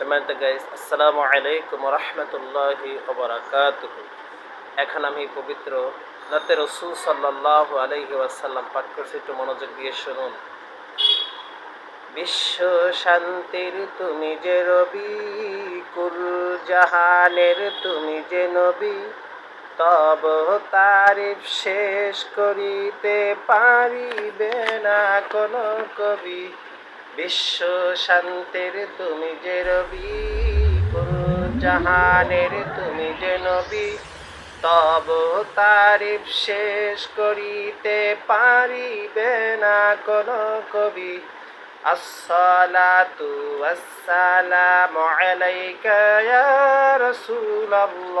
সম্মানিত গাইস আসসালামু আলাইকুম রহমতুল্লাহি ওবরাকাত এখন আমি পবিত্র নাতে রসুল সাল্লাহ আলহি ওয়াসাল্লাম পাঠ করছি, একটু মনোযোগ দিয়ে শুনুন। বিশ্ব শান্তির তুমি যে রবি, কুল জাহানের তুমি যে নবী, তব তারিফ শেষ করিতে পারিবে না কোনো কবি। বিশ্ব শান্তির তুমি যে রবি জাহানের তুমি যে নবী, তব তারিফ শেষ করিতে পারিবে না কোন কবি। আসলা আসসালামু আলাইকা ইয়া রাসূলুল্লাহ।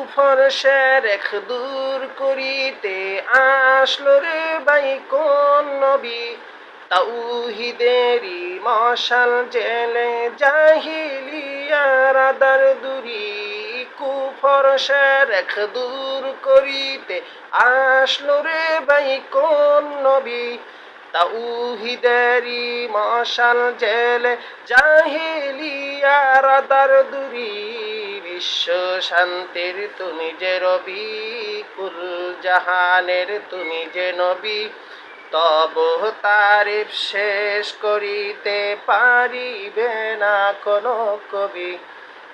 কুফর শেরেখ দূর করিতে আসলো রে বাই কোন নবী? তাউহিদেরি মশাল জেলে জাহিলিয়ার আদার দুরি। কুফর শেরেখ দূর করিতে আসলো রে বাই কোন নবী? তাউহিদেরি মশাল জেলে জাহিলিয়ার আদার দুরি। বিশ্ব শান্তির তুমি যে রবি কুল জাহানের তুমি যে নবী তব তারিফ শেষ করিতে পারিবে না কোনো কবি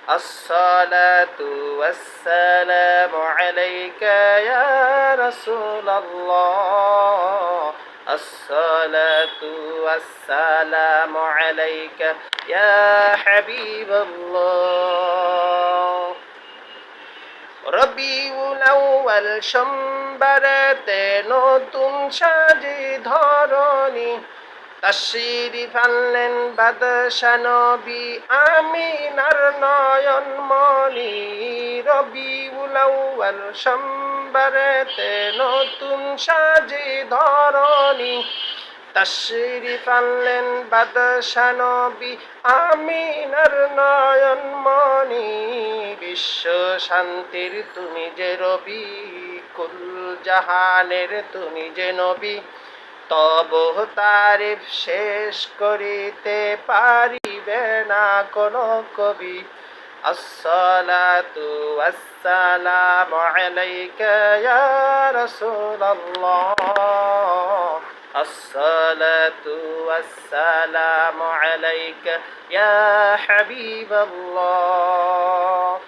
الصلاة والسلام عليك يا رسول الله الصلاة والسلام عليك يا حبيب الله রবিউল আউয়াল সোমবারেতে নতুন সাজি ধরনি তাশিরি ফানলেন বাদশানবী আমিনার নয়ন মনি রবিউল আউয়াল সোমবারেতে নতুন সাজি ধরনি তাশরিফ আনলেন বাদশানবী আমিনার নয়ন মনি বিশ্ব শান্তির তুমি যে রবি কুল জাহানের তুমি যে নবী। তব তারিফ শেষ করিতে পারিবে না কোনো কবি। الصلاة والسلام عليك يا رسول الله الصلاة والسلام عليك يا حبيب الله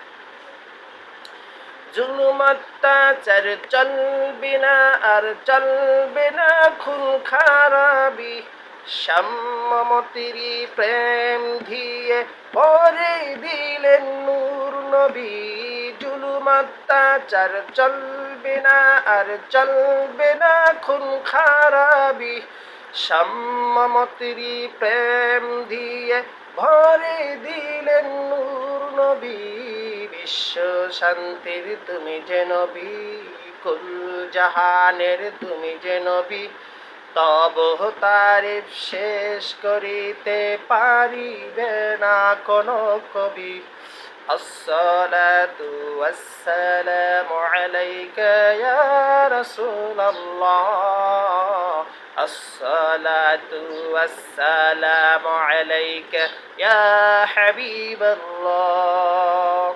জুলুমাত্যাচার চলবে না আর চলবে না খুন খারাপি সাম্যমতিরি প্রেম দিয়ে পরে দিলেন নূর নবী। জুলুমাত্যাচার চলবে না, আর চলবে না খুন খারাপি। সাম্যমতিরি প্রেম দিয়ে ভরে দিলেন নূর নবী। বিশ্ব শান্তির তুমি যে নবী, কুল জাহানের তুমি যে নবী। তব তারিফ শেষ করিতে পারিবে না কোনো কবি الصلاة والسلام عليك يا رسول الله الصلاة والسلام عليك يا حبيب الله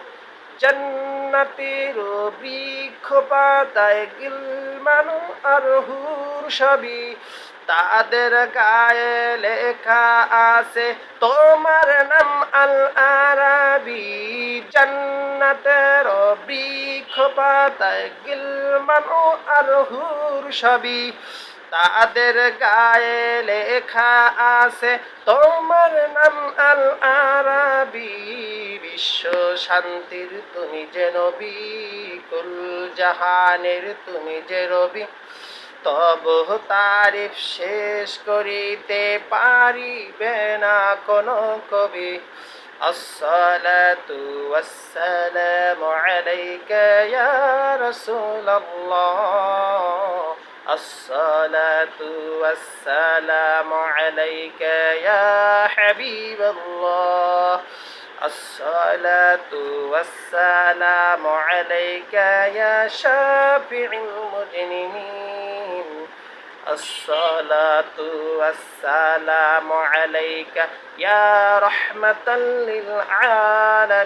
জান্নাতের বৃক্ষ পাতায় গিলমানো আর হুর সবই তাদের গায়ে লেখা আছে, তোমার নাম আল আরাবি জান্নাতের বৃক্ষ পাতায় গিলমানো আর হুর সবই তাদের গায়ে লেখা আছে, তোমার নাম আল আরাবি বিশ্ব শান্তির তুমি যে নবী কুল জাহানের তুমি যে রবি তব তারিফ শেষ করিতে পারিবে না কোন কবি الصلاة والسلام عليك يا رسول الله الصلاة والسلام عليك يا حبيب الله الصلاة والسلام عليك يا شافع المجرمين. الصلاة والسلام عليك يا رحمة للعالمين.